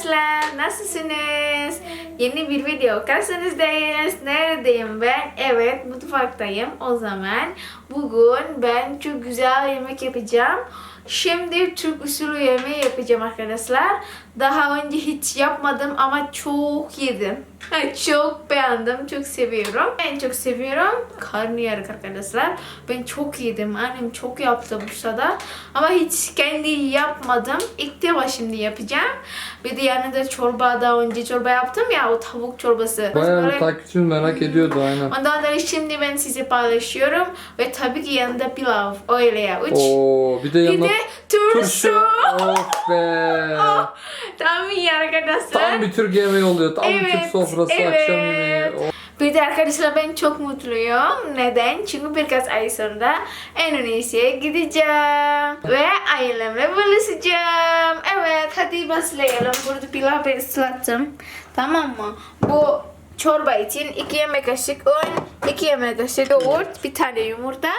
arkadaşlar nasılsınız? Yeni bir video karşınızdayız. Neredeyim ben? Evet mutfaktayım. O zaman bugün ben çok güzel yemek yapacağım. Şimdi Türk usulü yemeği yapacağım arkadaşlar. Daha önce hiç yapmadım ama çok yedim. Çok beğendim, çok seviyorum. En çok seviyorum karnıyarık arkadaşlar. Ben çok yedim. Annem çok yaptı Bursa'da. Ama hiç kendi yapmadım. İlk defa şimdi yapacağım. Bir de yanında çorba daha önce çorba yaptım ya o tavuk çorbası. Bayağı Böyle- takipçimiz merak ediyordu aynen. Ondan dolayı şimdi ben size paylaşıyorum. Ve tabii ki yanında pilav. Öyle ya. Üç. Oo bir de yanına turşu. Of be. Tam iyi arkadaşlar. Tam bir Türk yemeği oluyor. Tam bir Evet, Türk sofrası evet. akşam yemeği. Oh. Bir de arkadaşlar ben çok mutluyum. Neden? Çünkü birkaç ay sonra Endonezya'ya gideceğim. Ve ailemle buluşacağım. Evet hadi başlayalım. Burada pilav ben ıslattım. Tamam mı? Bu çorba için 2 yemek kaşık un, 2 yemek kaşık yoğurt, bir tane yumurta.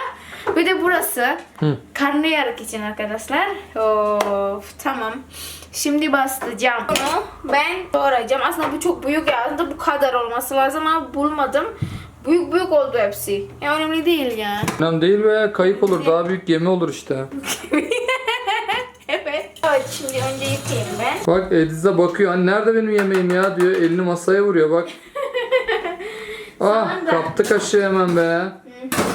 Bir de burası Hı. karnıyarık için arkadaşlar. Of tamam. Şimdi bastıracağım. Bunu ben doğrayacağım. Aslında bu çok büyük ya. Aslında bu kadar olması lazım ama bulmadım. Büyük büyük oldu hepsi. Ya önemli değil ya. Önemli değil ve kayıp olur. Daha büyük gemi olur işte. evet. Evet şimdi önce yıkayayım ben. Bak Ediz'e bakıyor. Hani nerede benim yemeğim ya diyor. Elini masaya vuruyor bak. Ah kaptı kaşığı hemen be.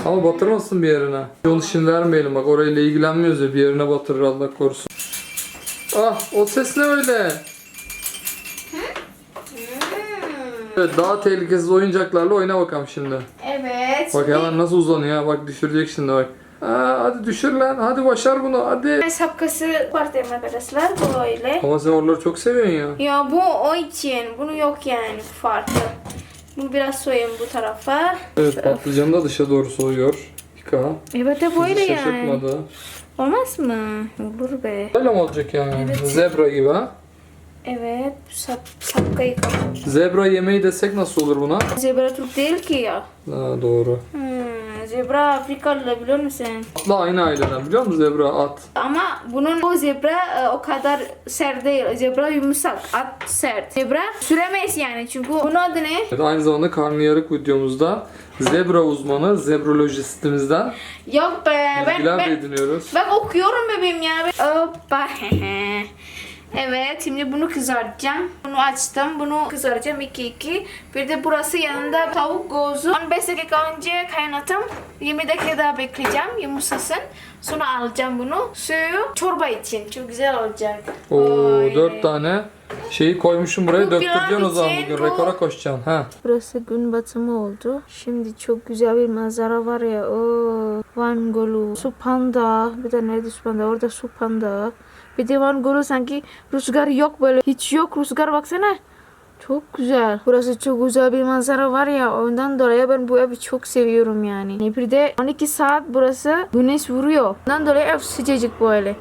Ama batırmasın bir yerine. Onu şimdi vermeyelim bak orayla ilgilenmiyoruz ya bir yerine batırır Allah korusun. Ah o ses ne öyle? Evet daha tehlikesiz oyuncaklarla oyna bakalım şimdi. Evet. Bak hemen nasıl uzanıyor bak düşürecek şimdi bak. Aa, hadi düşür lan hadi başar bunu hadi. şapkası partayım arkadaşlar. Böyle. Ama sen oraları çok seviyorsun ya. Ya bu o için. Bunu yok yani farklı. Bunu biraz soyayım bu tarafa. Evet patlıcanı da dışa doğru soyuyor. Yıka. Evet böyle Bizi yani. şaşırtmadı. Olmaz mı? Olur be. Böyle mi olacak yani? Evet. Zebra gibi ha? Evet. Sap, şapkayı kapat. Zebra yemeği desek nasıl olur buna? Zebra Türk değil ki ya. Ha, doğru. Hmm, zebra Afrikalı biliyor musun? Atla aynı aileden biliyor musun zebra at? Ama bunun o zebra e, o kadar sert değil. Zebra yumuşak, at sert. Zebra süremeyiz yani çünkü bunun adı ne? Evet, aynı zamanda karnıyarık videomuzda zebra uzmanı, zebrolojistimizden Yok be ben, bilgiler de ben, ediniyoruz. ben okuyorum bebeğim ya. Hoppa. Evet şimdi bunu kızartacağım. Bunu açtım. Bunu kızartacağım 2-2. Bir de burası yanında tavuk gozu. 15 dakika önce kaynattım. 20 dakika daha bekleyeceğim yumuşasın. Sonra alacağım bunu. Suyu çorba için. Çok güzel olacak. Oo, Öyle. dört tane şeyi koymuşum buraya Bu döktüreceksin o zaman bugün bu- rekora koşacaksın. Ha. Burası gün batımı oldu. Şimdi çok güzel bir manzara var ya. Oo, Van Gölü, Supanda. Bir de nerede Supanda? Orada Supanda. Bir Van Gölü sanki rüzgar yok böyle. Hiç yok rüzgar baksana. Çok güzel. Burası çok güzel bir manzara var ya. Ondan dolayı ben bu evi çok seviyorum yani. Bir de 12 saat burası güneş vuruyor. Ondan dolayı ev sıcacık böyle.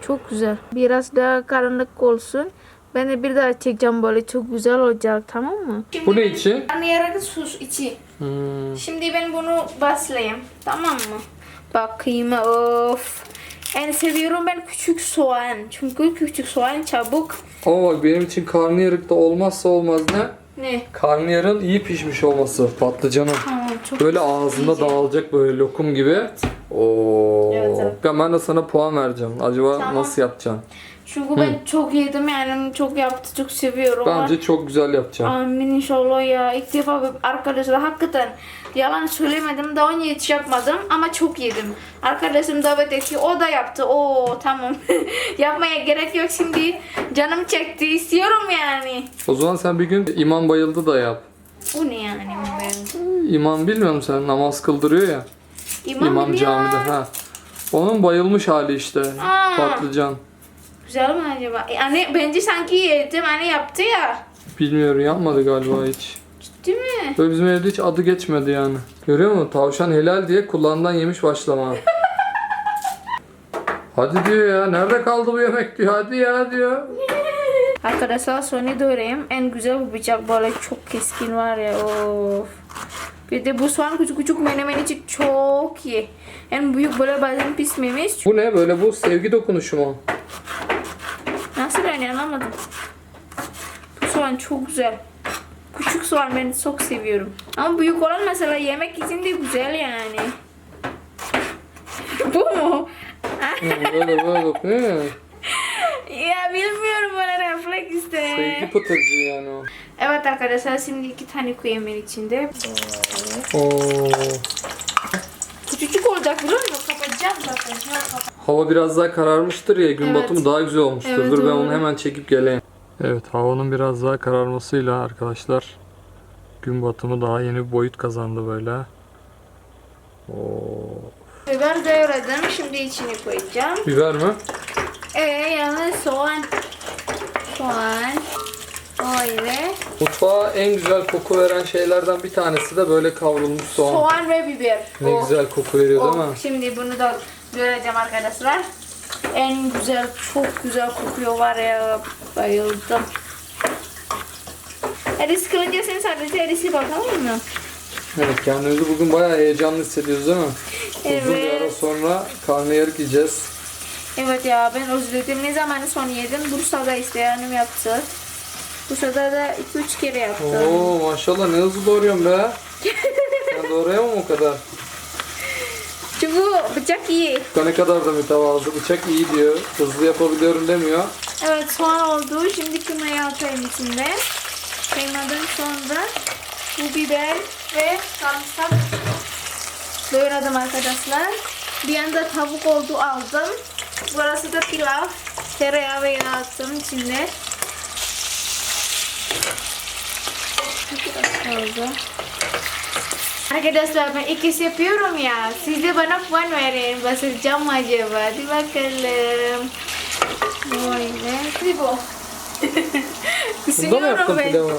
Çok güzel. Biraz daha karanlık olsun. Ben de bir daha çekeceğim böyle çok güzel olacak tamam mı? Bu ne için? Karnıyarık sus içi. Hmm. Şimdi ben bunu baslayayım. Tamam mı? Bakayım of. En seviyorum ben küçük soğan. Çünkü küçük soğan çabuk. Ama benim için karnıyarık da olmazsa olmaz ne? Ne? Karnıyarın iyi pişmiş olması patlıcanın. Tamam çok Böyle ağzında güzel. dağılacak böyle lokum gibi. Oo. Evet, evet. Ben, ben de sana puan vereceğim. Acaba Tamam. nasıl yapacaksın? Çünkü ben çok yedim yani çok yaptı çok seviyorum. Bence çok güzel yapacaksın. Amin inşallah ya. İlk defa bir arkadaşlar hakikaten yalan söylemedim. Daha önce hiç yapmadım ama çok yedim. Arkadaşım davet etti. O da yaptı. Oo tamam. Yapmaya gerek yok şimdi. Canım çekti. istiyorum yani. O zaman sen bir gün imam bayıldı da yap. Bu ne yani ben? İmam bilmiyor musun sen? Namaz kıldırıyor ya. İmam, İmam camide. Ha. Onun bayılmış hali işte. Aa. Patlıcan. Güzel mi acaba? Yani bence sanki yedim. Hani yaptı ya. Bilmiyorum yapmadı galiba hiç. Değil mi? Böyle bizim evde hiç adı geçmedi yani. Görüyor musun? Tavşan helal diye kulağından yemiş başlama. Hadi diyor ya. Nerede kaldı bu yemek diyor. Hadi ya diyor. Arkadaşlar Sony doğrayayım. En güzel bu bıçak böyle çok keskin var ya. Of. Bir de bu soğan küçük küçük menemen için çok iyi. En büyük böyle bazen pişmemiş. Bu ne? Böyle bu sevgi dokunuşu mu? Nasıl yani anlamadım. soğan çok güzel. Küçük soğan ben çok seviyorum. Ama büyük olan mesela yemek için de güzel yani. Bu mu? Böyle böyle dokunuyor ya. ya bilmiyorum bana refleks işte. Sevgi pıtırcı yani o. Evet arkadaşlar şimdi iki tane koyayım ben içinde. Oo. Küçücük olacak biliyor musun? Kapatacağım zaten. Yok, kapat- Hava biraz daha kararmıştır ya gün Evet. batımı daha güzel olmuştur. Evet, Dur ben doğru. onu hemen çekip geleyim. Evet havanın biraz daha kararmasıyla arkadaşlar gün batımı daha yeni bir boyut kazandı böyle. Oo. Biber doğradım. Şimdi içine koyacağım. Biber mi? Ee yani soğan. Soğan. Öyle. Mutfağa en güzel koku veren şeylerden bir tanesi de böyle kavrulmuş soğan. Soğan ve biber. Ne Oh. güzel koku veriyor değil Oh, mi? Şimdi bunu da göreceğim arkadaşlar. En güzel, çok güzel kokuyor var ya. Bayıldım. Eris kılınca sen sadece erisi bak tamam mı? Evet kendimizi bugün bayağı heyecanlı hissediyoruz değil mi? Uzun bir Evet. ara sonra karnıyarık yiyeceğiz. Evet ya ben özledim. Ne zaman son yedim? Bursa'da işte annem yaptı. Bursa'da da 2-3 kere yaptı. Oo maşallah ne hızlı doğruyorsun be. ben doğrayamam o kadar. Çünkü bıçak iyi. Ne kadar da mütevazı. Bıçak iyi diyor. Hızlı yapabiliyorum demiyor. Evet soğan oldu. Şimdi kıymayı atayım içinde. Kıymadan sonra bu biber ve sarımsak doğradım arkadaşlar. Bir yanda tavuk oldu aldım. Burası da pilav. Tereyağı ve yağ attım içinde. Oldu. Arkadaşlar ben ikisi yapıyorum ya. Siz de bana puan verin. Basacağım acaba? Hadi bakalım. Böyle. Hadi bu. Bunda mı yaptın pilavı?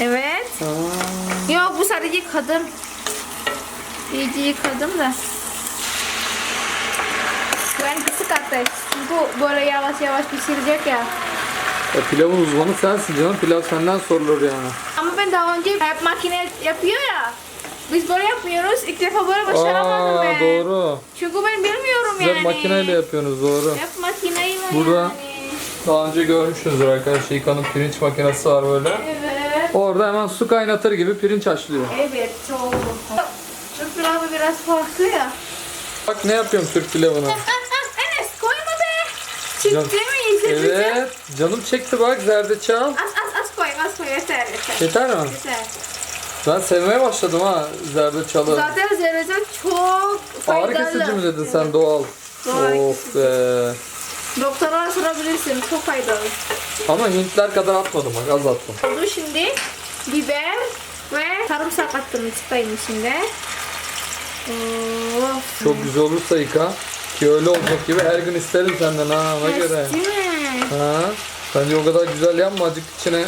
Evet. Aa, Yok bu sadece yıkadım. İyice yıkadım da. Ben kısık ateş. Çünkü böyle yavaş yavaş pişirecek ya. E, pilavın uzmanı sensin canım. Pilav senden sorulur yani. Ama ben daha önce hep makine yapıyor ya. Biz böyle yapmıyoruz. İlk defa böyle başaramadım Aa ben. doğru. Çünkü ben bilmiyorum Siz yani. hep makineyle yapıyorsunuz doğru. Hep makineyle Burada- yani. Daha önce görmüşsünüzdür arkadaşlar. İKA'nın pirinç makinesi var böyle. Evet. Orada hemen su kaynatır gibi pirinç haşlıyor. Evet çok. Türk pilavı biraz farklı ya. Bak ne yapıyorum Türk pilavına. Ah, ah, Enes koyma be. Can- Çıktı mı? İzledin Evet. Canım çekti bak zerdeçal. Az az az koy az koy yeter yeter. Yeter mi? Yeter. Ben sevmeye başladım ha zerdeçalı. Zaten zerdeçal çok Ağrı faydalı. kesici mi dedin sen doğal? Doğal of be. Doktora sorabilirsin çok faydalı. Ama Hintler kadar atmadım bak az attım. Oldu şimdi biber ve sarımsak attım çıtayım içinde. Of. Çok güzel olursa yıka. Ki öyle olacak gibi her gün isterim senden ha ona göre. Değil mi? Ha. Bence o kadar güzel yapma azıcık içine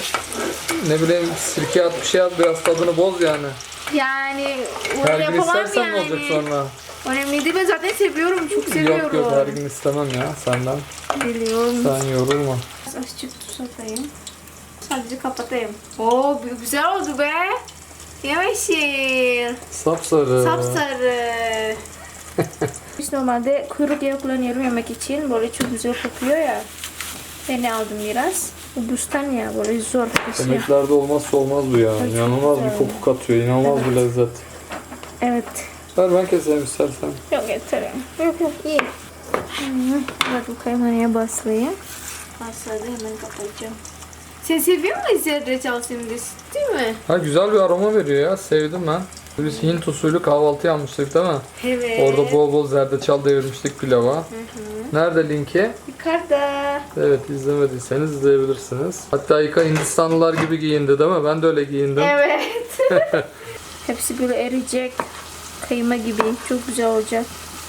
ne bileyim sirke at bir şey at biraz tadını boz yani. Yani onu Her gün yapamam istersen yani. olacak sonra? Önemli değil ben zaten seviyorum çok seviyorum. Yok yok her gün istemem ya senden. Biliyorum. Sen yorulma. Azıcık tuz atayım. Sadece kapatayım. Oo güzel oldu be. Yemyeşil. Sapsarı. Sapsarı. Biz normalde kuyruk yağı kullanıyorum yemek için. Böyle çok güzel kokuyor ya. Ben aldım biraz. Bu bustan ya böyle zor pişiyor. Yemeklerde olmazsa olmaz bu ya. Çok İnanılmaz bir koku katıyor. inanılmaz bir lezzet. Evet. Ver ben keseyim istersen. Yok yeter. Yok yok iyi. Bak bu kaymanaya baslayayım. Basladı hemen kapatacağım. Sen seviyor musun zerdeçal şimdi? Değil mi? Ha güzel bir aroma veriyor ya. Sevdim ben. Biz Hint usulü kahvaltı yapmıştık değil mi? Evet. Orada bol bol zerdeçal devirmiştik pilava. Nerede linki? Yukarıda. Evet izlemediyseniz izleyebilirsiniz. Hatta Yıka Hindistanlılar gibi giyindi değil mi? Ben de öyle giyindim. Evet. Hepsi böyle eriyecek. Kıyma gibi. Çok güzel olacak.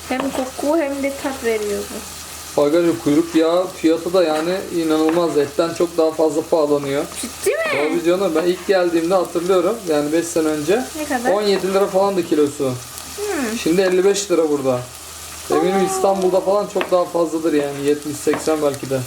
Hem koku hem de tat veriyor bu. Arkadaşlar kuyruk yağı fiyatı da yani inanılmaz. Etten çok daha fazla pahalanıyor. Ciddi mi? Tabii canım ben ilk geldiğimde hatırlıyorum. Yani 5 sene önce. Ne kadar? 17 lira falandı kilosu. Hmm. Şimdi 55 lira burada. Eminim İstanbul'da falan çok daha fazladır yani 70-80 belki de.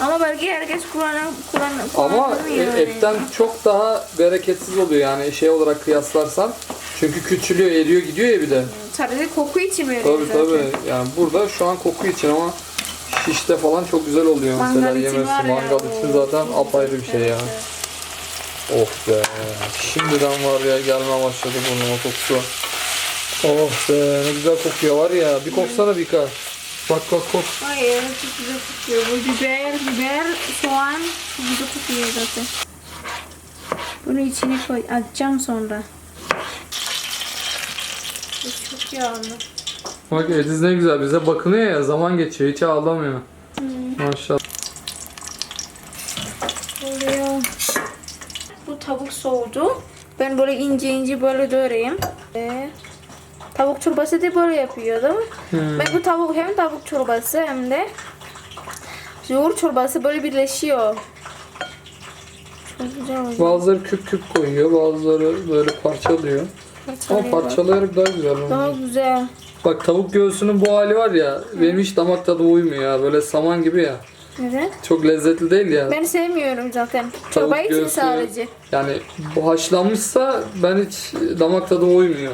Ama belki herkes kullanan, kullanan, Ama e, yani. etten çok daha bereketsiz oluyor yani şey olarak kıyaslarsan. Çünkü küçülüyor, eriyor gidiyor ya bir de. Sadece koku için veriyor Tabii zaten. tabii. Yani burada şu an koku için ama şişte falan çok güzel oluyor mesela Mangal için yemesi. Mangal için zaten apayrı bir şey ya. Oh be. Şimdiden var ya gelme başladı burnuma kokusu. Oh be ne güzel kokuyor var ya. Bir koksana bir kar. Bak bak kok. Hayır çok güzel kokuyor. Bu biber, biber, soğan çok güzel kokuyor zaten. Bunu içine koy. Atacağım sonra. Bu çok yağlı. Bak Ediz ne güzel bize bakınıyor ya zaman geçiyor hiç ağlamıyor. Maşallah. Oluyor. Bu tavuk soğudu. Ben böyle ince ince böyle doğrayayım. Ve tavuk çorbası da böyle yapıyordum. Hmm. Ben bu tavuk hem tavuk çorbası hem de yoğurt çorbası böyle birleşiyor. Çok güzel oluyor. Bazıları küp küp koyuyor bazıları böyle parçalıyor. Ama parçalayarak daha güzel oluyor. Daha güzel. Bak tavuk göğsünün bu hali var ya benim hiç damak tadı uymuyor ya böyle saman gibi ya. Neden? Çok lezzetli değil ya. Ben sevmiyorum zaten. Çorba için göğsü- sadece. Yani bu haşlanmışsa ben hiç damak tadıma uymuyor.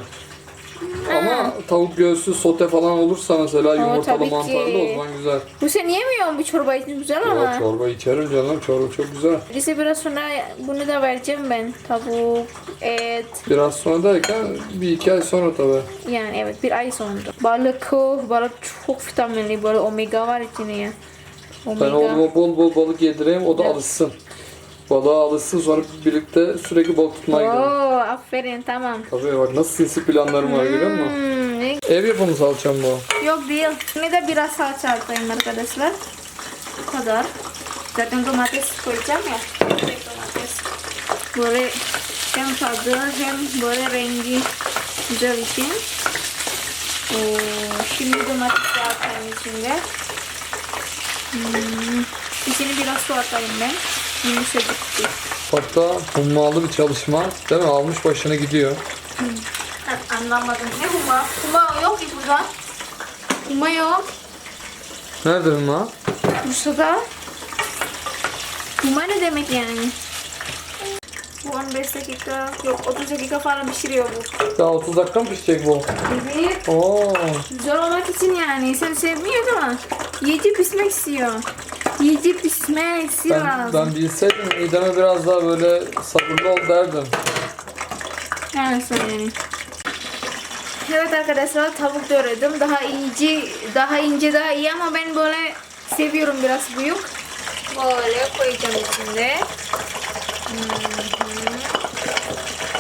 Ama tavuk göğsü sote falan olursa mesela yumurtalı tabii mantarlı o zaman güzel. Bu sen yemiyorsun bu çorba için güzel ama. Ya, çorba içerim canım çorba çok güzel. Birisi biraz sonra bunu da vereceğim ben. Tavuk, et. Biraz sonra derken bir iki ay sonra tabi. Yani evet bir ay sonra. Balık, oh, balık çok vitaminli. Böyle omega var içinde ya. Omega. Ben oğluma bol bol balık yedireyim o da alışsın. Balığa alışsın sonra birlikte sürekli balık tutmaya gidelim. Oo, aferin tamam. Tabii bak nasıl sinsi planlarım var görüyor musun? Hmm, ne- Ev yapımı salçam bu. Yok değil. Yine de biraz salça atayım arkadaşlar. Bu kadar. Zaten domates koyacağım ya. Domates. Böyle hem tadı hem böyle rengi güzel için. Oo, şimdi domates de atayım içinde. Hmm, içine biraz su atayım ben. Yumuşacık bir. Hatta hummalı bir çalışma değil mi? Almış başına gidiyor. Anlamadım. Ne huma? Huma yok ki burada. Huma yok. Nerede humma? Bursa'da. Huma ne demek yani? Bu 15 dakika, yok 30 dakika falan pişiriyor bu. Daha 30 dakika mı pişecek bu? Evet. Oo. Güzel olmak için yani. Sen sevmiyorsun ama. Yiyece pişmek istiyor. Yiyece pişmesi Ben, lazım. ben bilseydim mideme biraz daha böyle sabırlı ol derdim. Yani yani. Evet arkadaşlar tavuk doğradım. Daha ince, daha ince daha iyi ama ben böyle seviyorum biraz büyük. Böyle koyacağım içinde. Hı hı.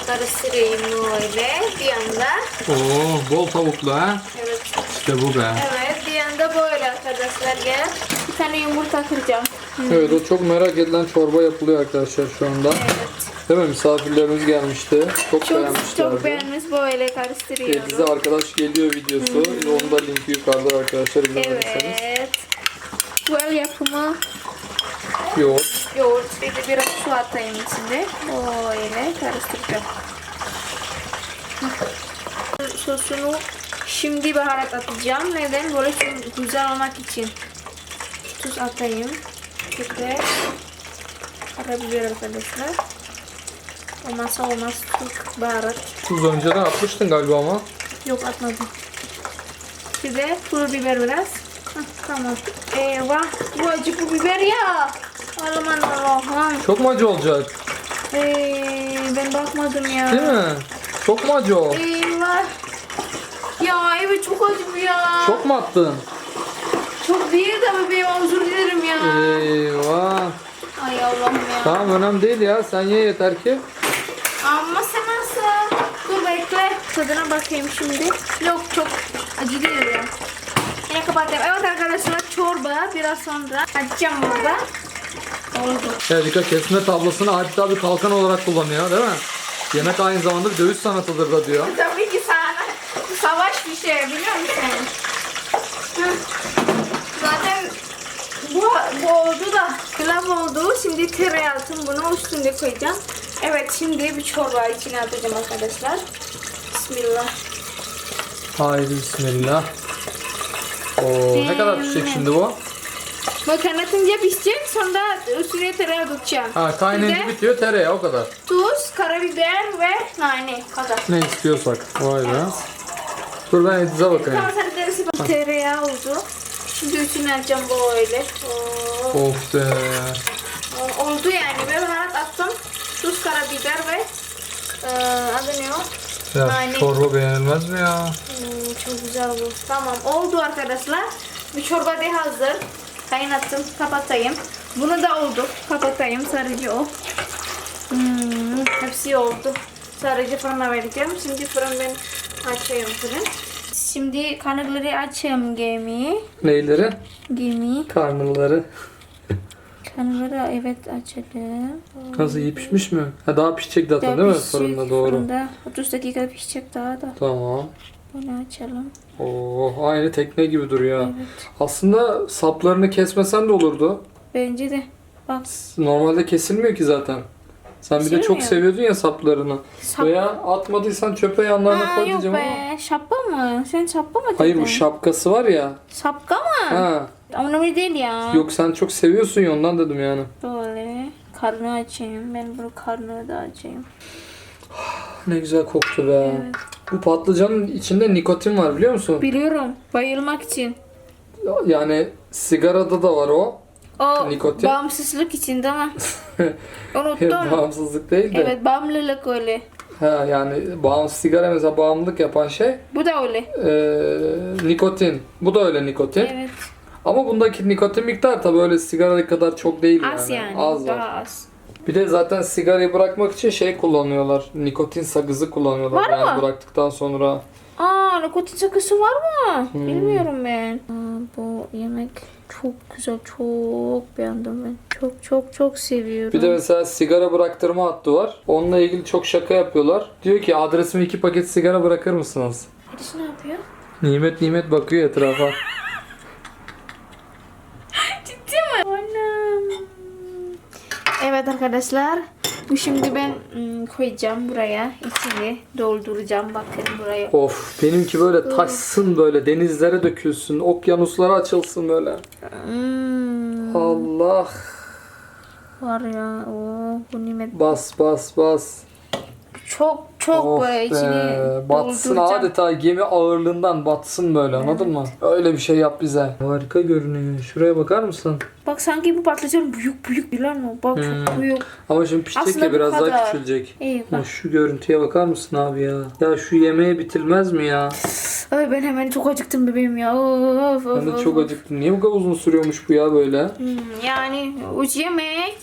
Karıştırayım böyle bir anda. Oo, bol tavuklu ha. Evet. İşte bu be. Evet anda böyle arkadaşlar gel. Bir tane yumurta kıracağım. Evet o çok merak edilen çorba yapılıyor arkadaşlar şu anda. Evet. Değil mi? Misafirlerimiz gelmişti. Çok, Çok beğenmişlerdi. çok beğenmiş böyle karıştırıyorum. Edize arkadaş geliyor videosu. Onun da linki yukarıda arkadaşlar izlemediyseniz. Evet. Bu el yapımı Yoğurt. yoğurt ve de biraz su atayım içinde. Böyle karıştıracağım. Sosunu şimdi baharat atacağım. Neden? Böyle güzel olmak için. Tuz atayım. De karabiber arkadaşlar. Olmazsa olmaz Türk baharat. Tuz önceden atmıştın galiba ama. Yok atmadım. Bir de pul biber biraz. Hah, tamam. Eyvah. Bu acı pul biber ya. Aman Allah'ım. Çok mu acı olacak? Ee, ben bakmadım ya. Değil mi? Çok mu acı o? Eyvah. Ya evet çok acı bu ya. Çok mu attın? Çok değil de bebeğim özür dilerim ya. Eyvah. Ay Allah'ım ya. Tamam önemli değil ya. Sen ye yeter ki. Ama sen nasıl? Dur bekle. Tadına bakayım şimdi. Yok çok acı değil ya. Yine kapatayım. Evet arkadaşlar çorba biraz sonra açacağım burada. Oldu. Evet dikkat kesme tablasını hatta bir kalkan olarak kullanıyor değil mi? Yemek aynı zamanda bir dövüş sanatıdır da diyor. Tabii bir şey biliyor musun? Hı. Zaten bu, bu oldu da pilav oldu. Şimdi tereyağını bunu üstünde koyacağım. Evet şimdi bir çorba içine atacağım arkadaşlar. Bismillah. Haydi bismillah. Oo, ne kadar pişecek şimdi bu? Bu kaynatınca pişecek sonra üstüne tereyağı dökeceğim. Ha kaynayınca bitiyor tereyağı o kadar. tuz, karabiber ve nane kadar. Ne istiyorsak. Vay be. Dur ben Ediz'e bakayım. Tamam sen derisi bak. Tereyağı oldu. Şimdi üstüne atacağım böyle. Oo. Of be. Oldu yani. Ben baharat attım. Tuz, karabiber. Ee, adı ne o? Ya Aynen. çorba beğenilmez mi ya? Hmm, çok güzel bu. Tamam oldu arkadaşlar. Bu çorba da hazır. Kaynattım. Kapatayım. Bunu da oldu. Kapatayım. Sadece o. Hmm, hepsi oldu. Sadece fırına vereceğim. Şimdi fırından açayım fırın. Şimdi kanalları açayım gemiyi. Neyleri? Gemiyi. Karnılları. Kanalları evet açalım. Nasıl iyi pişmiş mi? Ha daha pişecek zaten Daha değil mi? pişecek. Fırında doğru. Fırında 30 dakika pişecek daha da. Tamam. Bunu açalım. Oo, aynı tekne gibi duruyor. Evet. Aslında saplarını kesmesen de olurdu. Bence de. Bak. Normalde kesilmiyor ki zaten. Sen bir de çok Kesilmiyor. seviyordun ya saplarını. Sap- Veya atmadıysan çöpe yanlarına koy yok diyeceğim ama. be. Şapka mı? Sen şapka mı dedin? Hayır bu şapkası var ya. Şapka mı? Ha. Ama önemli değil ya. Yok sen çok seviyorsun ya ondan dedim yani. Böyle. Karnı açayım. Ben bunu karnı da açayım. Ne güzel koktu be. Evet. Bu patlıcanın içinde nikotin var biliyor musun? Biliyorum. Bayılmak için. Yani sigarada da var o. O Nikotin. bağımsızlık için değil mi? Unuttum. Bağımsızlık değil de. evet bağımlılık öyle. Ha yani bağımsız sigara mesela bağımlılık yapan şey Bu da öyle. eee, nikotin. Bu da öyle nikotin. Evet. Ama bundaki nikotin miktarı tabii öyle sigaradaki kadar çok değil yani. Az yani. Az var. Daha az. Bir de zaten sigarayı bırakmak için şey kullanıyorlar. Nikotin sakızı kullanıyorlar. Var yani mı? bıraktıktan sonra. Aa nikotin sakısı var mı? Hmm. Bilmiyorum ben. Bu yemek çok güzel. Çok beğendim ben. Çok çok çok seviyorum. Bir de mesela sigara bıraktırma hattı var. Onunla ilgili çok şaka yapıyorlar. Diyor ki adresime iki paket sigara bırakır mısınız? Birisi ne yapıyor? Nimet nimet bakıyor etrafa. Ciddi mi? Anam. Evet arkadaşlar. Bu şimdi ben ım, koyacağım buraya. İçini dolduracağım. Bakın buraya. of benimki böyle taşsın böyle denizlere dökülsün. Okyanuslara açılsın böyle. Hmm, Allah. var ya. Oo, bu nimet. Bas bas bas. Çok çok Of böyle be, içini Batsın dolduracağım. adeta gemi ağırlığından batsın böyle anladın mı? Öyle bir şey yap bize. Harika görünüyor. Şuraya bakar mısın? Bak sanki bu patlıcan büyük büyük biliyor musun? Bak Hmm. çok büyük. Ama şimdi pişecek Aslında ya biraz daha küçülecek. İyi bak. şu görüntüye bakar mısın abi ya? Ya şu yemeğe bitilmez mi ya? Ay ben hemen çok acıktım bebeğim ya. Of, of, Ben de çok acıktım. Niye bu kadar uzun sürüyormuş bu ya böyle? Hmm, yani uç yemek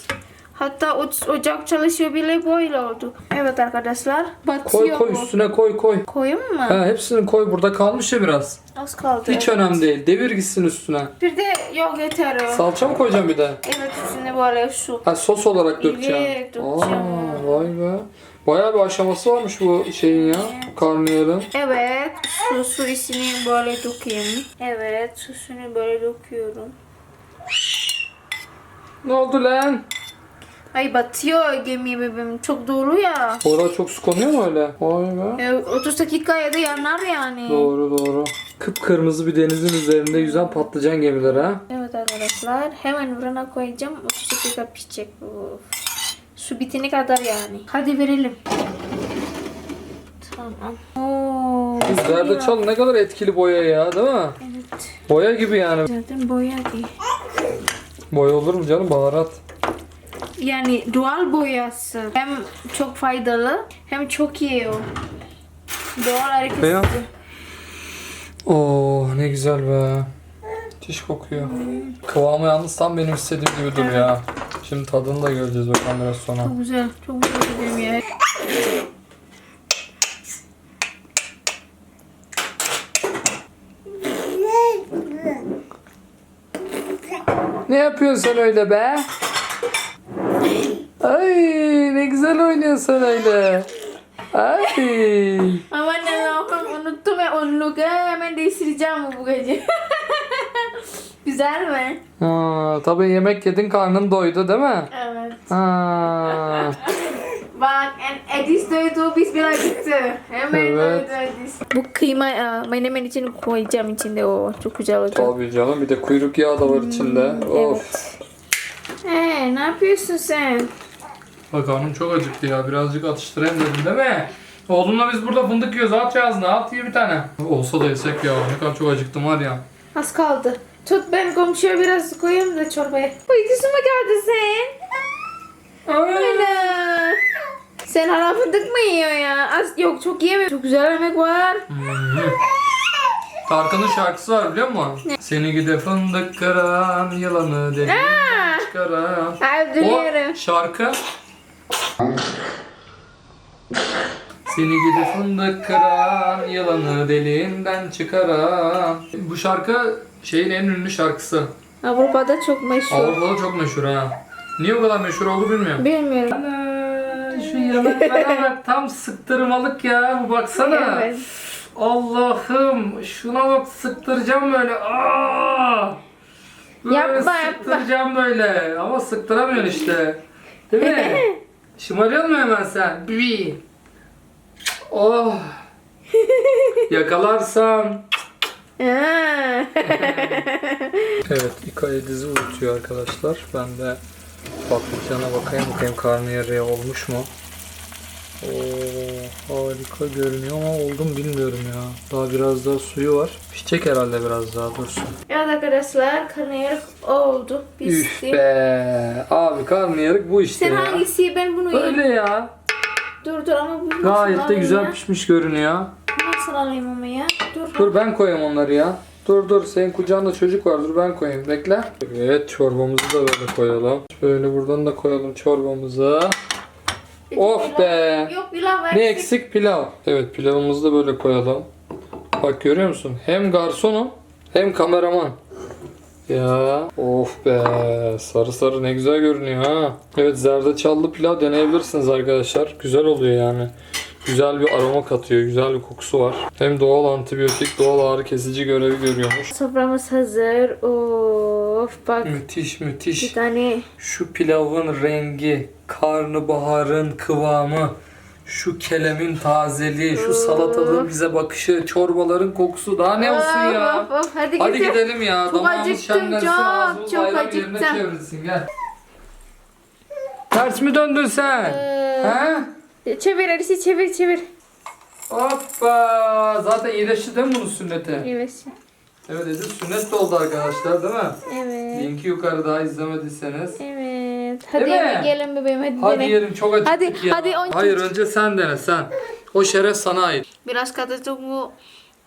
hatta uç, ocak çalışıyor bile böyle oldu. Evet arkadaşlar batıyor Koy koy bu. üstüne koy koy. Koyayım mı? Ha, hepsini koy burada kalmış ya biraz. Az kaldı. Hiç evet. önemli değil. Devir gitsin üstüne. Bir de yok yeter o. Salça mı koyacağım bir de? evet üstüne böyle su. Ha sos olarak dökeceğim. Evet, dökeceğim. Aa, vay be. Bayağı bir aşaması varmış bu şeyin ya. Karnıyarın. Evet sosu içine böyle dökeyim. Evet sosunu böyle döküyorum. Ne oldu lan? Ay batıyor gemi bebeğim çok dolu ya. Orada çok su konuyor mu öyle? Vay be. E, 30 dakika ya da yanar yani. Doğru doğru. Kıpkırmızı bir denizin üzerinde yüzen patlıcan gemileri ha. Evet arkadaşlar hemen fırına koyacağım 30 dakika pişecek. Of. Su bitene kadar yani. Hadi verelim. Tamam. Oo, Bu zerdeçal ne kadar etkili boya ya değil mi? Evet. Boya gibi yani. Zaten boya değil. Boya olur mu canım baharat? Yani doğal boyası. Hem çok faydalı hem çok iyi o. Doğal hareket. Oo ne güzel be. Müthiş kokuyor. Kıvamı yalnız tam benim istediğim gibi duruyor ya. Şimdi tadını da göreceğiz bakalım biraz sonra. Çok güzel. Çok güzel benim ya. Ne yapıyorsun sen öyle be? Ay ne güzel oynuyorsun öyle. Ay. Aman Allah'ım unuttum ya onu hemen değiştireceğim bu gece. Güzel mi? Ha, tabii yemek yedin karnın doydu değil mi? Evet. Ha. Bak en Edis doydu biz bile gitti. Hemen Evet. doydu Edis. Bu kıyma e, menemen için koyacağım içinde o çok güzel olacak. Tabii canım bir de kuyruk yağı da var içinde. Of. Ee, ne yapıyorsun sen? Bak karnım çok acıktı ya. Birazcık atıştırayım dedim değil mi? Oğlumla biz burada fındık yiyoruz. At ağzına at ye bir tane. Olsa da yesek ya. Ne kadar çok acıktım var ya. Az kaldı. Tut ben komşuya biraz koyayım da çorbaya. Uykusu mu geldi sen? Ana. Sen hala fındık mı yiyor ya? Az, yok çok yiyemiyor. Çok güzel yemek var. Tarkan'ın şarkısı var biliyor musun? Seni gide fındık kıran yılanı deli çıkaran. Ay O duyuyorum. şarkı Seni gidi fındık kıran, yılanı deliğinden çıkaran. Bu şarkı şeyin en ünlü şarkısı. Avrupa'da çok meşhur. Avrupa'da çok meşhur ha. Niye o kadar meşhur oldu bilmiyorum. Bilmiyorum. Ana, şu yemeklere bak tam sıktırmalık ya bu baksana. Evet. Allah'ım şuna bak sıktıracağım böyle. Aa! Böyle Yapma, yapma. sıktıracağım böyle. Ama sıktıramıyorsun işte. Değil mi? Şımarıyor mu hemen sen? Bibi. Oh. Yakalarsam. Evet, İkaya dizi uyutuyor arkadaşlar. Ben de patlıcana bakayım bakayım karnıyarıya olmuş mu? Oo, harika görünüyor ama oldu mu bilmiyorum ya. Daha biraz daha suyu var. Pişecek herhalde biraz daha dursun. evet arkadaşlar karnıyarık oldu. Üf be. Abi karnıyarık bu işte Sen ya. hangisi? Ben bunu yiyeyim. Öyle ya. Dur dur ama bu nasıl Gayet de alayım güzel ya? pişmiş görünüyor. Nasıl alayım ama ya? Dur. Dur ben koyayım onları ya. Dur dur senin kucağında çocuk var dur ben koyayım bekle. Evet çorbamızı da böyle koyalım. Şöyle buradan da koyalım çorbamızı. Of be. Yok pilav Ne eksik pilav. Evet pilavımızı da böyle koyalım. Bak görüyor musun? Hem garsonum hem kameraman. Ya of be sarı sarı ne güzel görünüyor ha. Evet zerdeçallı pilav deneyebilirsiniz arkadaşlar. Güzel oluyor yani. Güzel bir aroma katıyor. Güzel bir kokusu var. Hem doğal antibiyotik, doğal ağrı kesici görevi görüyormuş. Soframız hazır. Of bak. Müthiş Bir müthiş. tane Şu pilavın rengi, karnabaharın kıvamı, şu kelemin tazeliği, şu salatalığın bize bakışı, çorbaların kokusu daha ne olsun ya? Of, of, Hadi, Hadi gidelim. gidelim ya. Çok Damağımız acıktım, şenlensin, çok, ağzımız çok yerine acıktım. çevrilsin gel. Ters mi döndün sen? Ee, He? Çevir Elisi çevir çevir. Hoppa! Zaten iyileşti değil mi bunun sünneti? Evet. Evet Edil sünnet de oldu arkadaşlar değil mi? Evet. Linki yukarıda izlemediyseniz. Evet. Hadi Değil mi? gelin bebeğim hadi, Hadi dene. yiyelim çok acıktık Hadi, ya. hadi önce- Hayır önce sen dene sen. O şeref sana ait. Biraz katı bu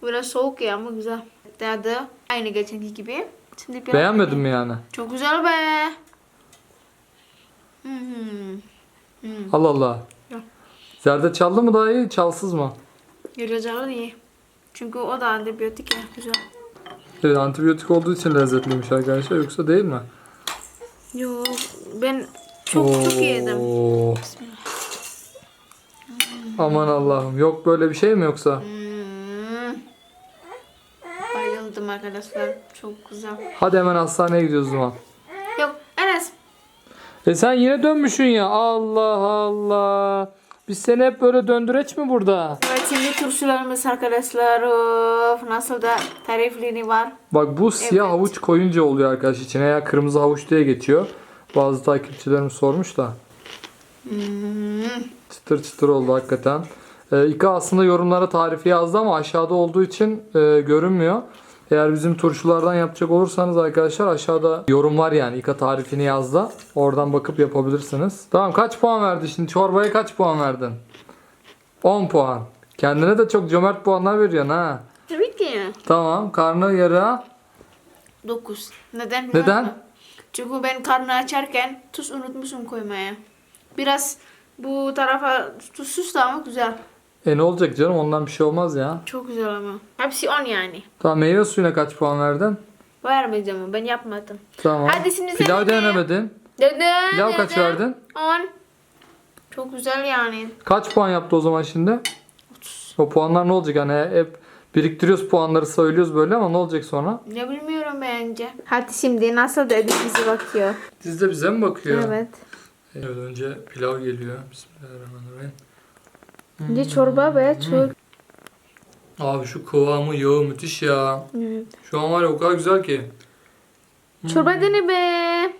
biraz soğuk ya ama güzel. Tadı aynı geçenki gibi. Şimdi biraz Beğenmedin mi yani? Çok güzel be. Hmm. Hmm. Allah Allah. Yok. Zerdeçallı mı daha iyi, çalsız mı? Yürüyeceği iyi. Çünkü o da antibiyotik ya güzel. Evet, antibiyotik olduğu için lezzetliymiş arkadaşlar yoksa değil mi? Yok ben çok çok yedim. Oo. Aman Allah'ım. Yok böyle bir şey mi yoksa? Hmm. Bayıldım arkadaşlar. Çok güzel. Hadi hemen hastaneye gidiyoruz o zaman. Yok Enes. E sen yine dönmüşsün ya. Allah Allah. Biz seni hep böyle döndüreç mi burada? Şimdi turşularımız arkadaşlar. Of, nasıl da tarifleri var. Bak bu siyah Evet. havuç koyunca oluyor arkadaş içine ya kırmızı havuç diye geçiyor. Bazı takipçilerim sormuş da. Hmm. Çıtır çıtır oldu hakikaten. Ee, İka aslında yorumlara tarifi yazdı ama aşağıda olduğu için e, görünmüyor. Eğer bizim turşulardan yapacak olursanız arkadaşlar aşağıda yorum var yani İka tarifini yazdı. Oradan bakıp yapabilirsiniz. Tamam kaç puan verdin şimdi? Çorbaya kaç puan verdin? 10 puan. Kendine de çok cömert puanlar veriyorsun ha. Tabii ki. Tamam karnı yarığa. 9. Neden? biliyor Neden? musun? Çünkü ben karnı açarken tuz unutmuşum koymaya. Biraz bu tarafa tuzsuz da ama güzel. E ne olacak canım ondan bir şey olmaz ya. Çok güzel ama. Hepsi 10 yani. Tamam meyve suyuna kaç puan verdin? Vermeyeceğim ama ben yapmadım. Tamam. Hadi şimdi sen Pilav de. denemedin. Dede. Pilav kaç verdin? 10. Çok güzel yani. Kaç puan yaptı o zaman şimdi? O puanlar ne olacak? Hani hep biriktiriyoruz puanları söylüyoruz böyle ama ne olacak sonra? Ne bilmiyorum bence. Hadi şimdi nasıl dedi bizi bakıyor. Diz de bize mi bakıyor? Evet. Evet önce pilav geliyor. Bismillahirrahmanirrahim. Önce çorba ve çok. Abi şu kıvamı yağı müthiş ya. Evet. Şu an var ya o kadar güzel ki. Çorba dene be.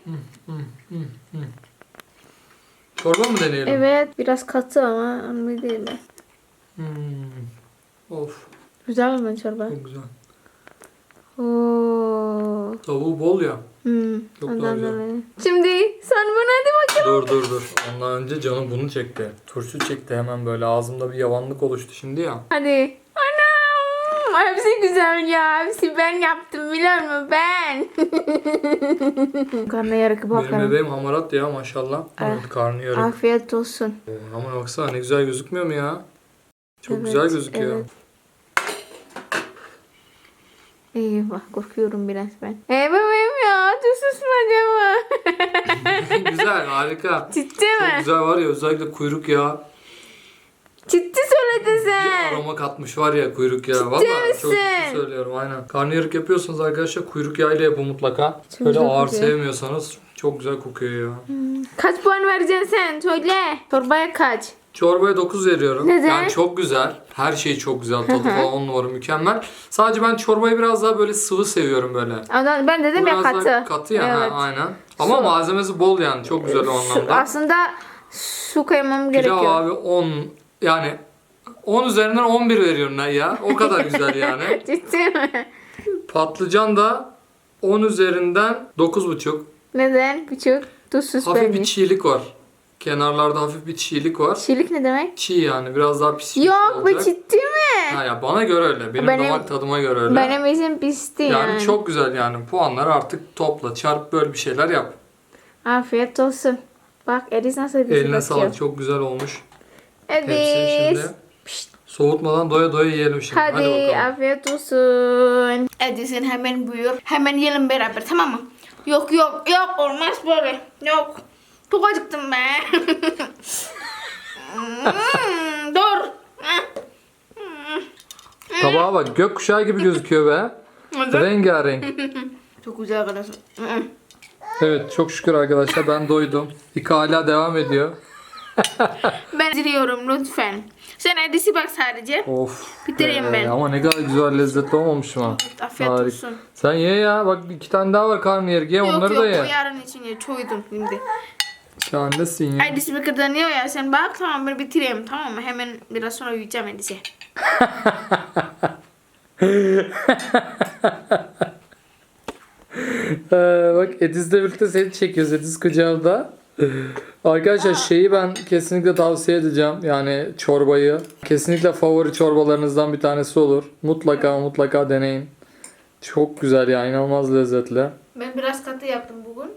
Çorba mı deneyelim? Evet biraz katı ama değil. Hmm. Of Güzel mi çorba? çok güzel. Oo. Tavuğu bol ya. Hmm. Çok daha ondan güzel. dolayı. Şimdi sen bana hadi Dur dur dur. Ondan önce canım bunu çekti. Turşu çekti hemen böyle ağzımda bir yavanlık oluştu şimdi ya. Hadi. Anam. Hepsi güzel ya. Hepsi ben yaptım biliyor musun ben? Karnı yarık Benim bakalım. bebeğim hamarat ya maşallah. Evet karnı yarık. Afiyet olsun. Oo, Ama baksana ne güzel gözükmüyor mu ya? Çok Evet, güzel gözüküyor. evet. Eyvah korkuyorum biraz ben. Ee bebeğim ya tuzsuz mu acaba? güzel harika. Ciddi Çok mi? güzel var ya özellikle kuyruk yağı. Ciddi söyledin Bir sen. aroma katmış var ya kuyruk yağı. Valla çok misin? ciddi söylüyorum aynen. Karnıyarık yapıyorsanız arkadaşlar kuyruk yağıyla yapın mutlaka. Çok Böyle güzel ağır kokuyor. sevmiyorsanız çok güzel kokuyor ya. Kaç puan vereceksin sen? Söyle. Çorbaya kaç? Çorbaya 9 veriyorum. Neden? Yani çok güzel. Her şey çok güzel. Tadı falan 10 numara mükemmel. Sadece ben çorbayı biraz daha böyle sıvı seviyorum böyle. Ondan ben dedim ya Biraz katı. daha katı ya. Evet. Ha, aynen. Ama malzemesi bol yani. Çok güzel o Su- anlamda. aslında su koymam gerekiyor. Pilav abi 10 yani 10 üzerinden 11 veriyorum ben ya. O kadar güzel yani. Ciddi mi? Patlıcan da 10 üzerinden 9,5. Neden? Buçuk. Tuzsuz Hafif bir çiğlik var. Kenarlarda hafif bir çiğlik var. Çiğlik ne demek? Çiğ yani biraz daha pişmiş Yok bu olacak. ciddi mi? Ha ya bana göre öyle. Benim, Benim- damak tadıma göre öyle. Benim için pisti yani. yani, çok güzel yani. Puanları artık topla, çarp böyle bir şeyler yap. Afiyet olsun. Bak Edis nasıl bizi Eline bakıyor. sağlık. Çok güzel olmuş. Şimdi soğutmadan doya doya yiyelim şimdi. Hadi, Hadi, bakalım. afiyet olsun. Edis'in hemen buyur. Hemen yiyelim beraber tamam mı? Yok yok yok olmaz böyle. Yok. Çok acıktım ben. Hmm, Dur. Tabağa bak. Gökkuşağı gibi gözüküyor be. Rengarenk. Çok güzel arkadaşlar. Evet çok şükür arkadaşlar ben doydum. İka hala devam ediyor. Ben bitiriyorum lütfen. Sen Edis'i bak sadece. Of. Bitireyim be. ben. Ama ne kadar güzel lezzetli olmamış mı? Afiyet Harika. olsun. Sen ye ya. Bak iki tane daha var karnıyarık. Ye Yok onları yok da ye. yarın için ye. Çoydum şimdi. Şahanesin ya. Edis bir kazanıyor ya sen bak tamam ben bitireyim tamam mı? Hemen biraz sonra uyuyacağım Edis'e. Ee, bak Ediz'le birlikte seni çekiyoruz. Ediz kucağımda. Arkadaşlar şeyi ben kesinlikle tavsiye edeceğim. Yani çorbayı. Kesinlikle favori çorbalarınızdan bir tanesi olur. Mutlaka mutlaka deneyin. Çok güzel ya inanılmaz lezzetli. Ben biraz katı yaptım bugün.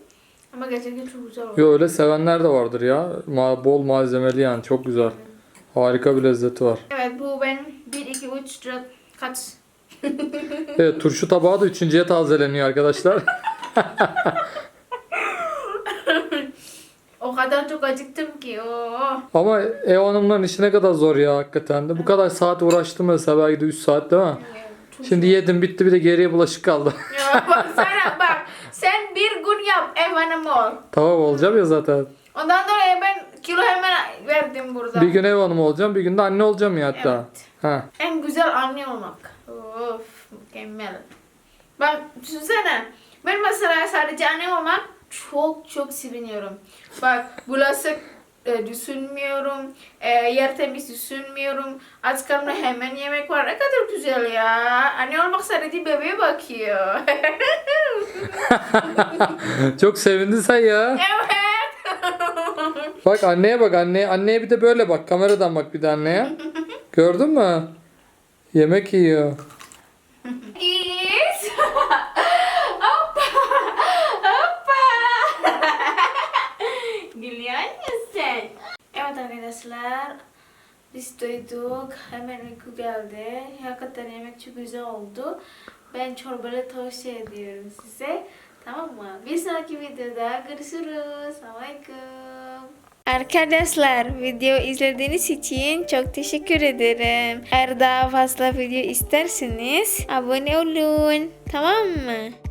Ama gerçekten çok güzel oldu. Yo öyle sevenler de vardır ya. Ma bol malzemeli yani çok güzel. Harika bir lezzeti var. Evet bu ben 1, 2, 3, 4 kaç? Evet turşu tabağı da üçüncüye tazeleniyor arkadaşlar. O kadar çok acıktım ki. Oo. Ama ev hanımların işi ne kadar zor ya hakikaten de. Bu kadar saat uğraştım mesela belki de 3 saat değil mi? Şimdi yedim bitti bir de geriye bulaşık kaldı. Ya bak sana bak. Sen bir yap hanımı ol. tamam olacağım ya zaten. Ondan dolayı ben kilo hemen verdim burada. Bir gün ev hanımı olacağım bir gün de anne olacağım ya hatta. Evet. Ha. En güzel anne olmak. Of mükemmel. Bak düşünsene. Ben mesela sadece anne olmak çok çok seviniyorum. Bak bulaşık e, düşünmüyorum. E, yer temiz düşünmüyorum. Aç karnına hemen yemek var. Ne kadar güzel ya. Anne olmak sadece bebeğe bakıyor. Çok sevindin sen ya. evet. Bak anneye bak anneye. Anneye bir de böyle bak. Kameradan bak bir de anneye. Gördün mü? Yemek yiyor. Is. Hoppa. Hoppa. Gülüyor musun? Evet arkadaşlar. Biz doyduk. Hemen uyku geldi. Hakikaten yemek çok güzel oldu. Ben çorbalı tavsiye ediyorum size. Tamam mı? Bir sonraki videoda görüşürüz. Selamünaleyküm. Arkadaşlar video izlediğiniz için çok teşekkür ederim. Eğer daha fazla video isterseniz abone olun. Tamam mı?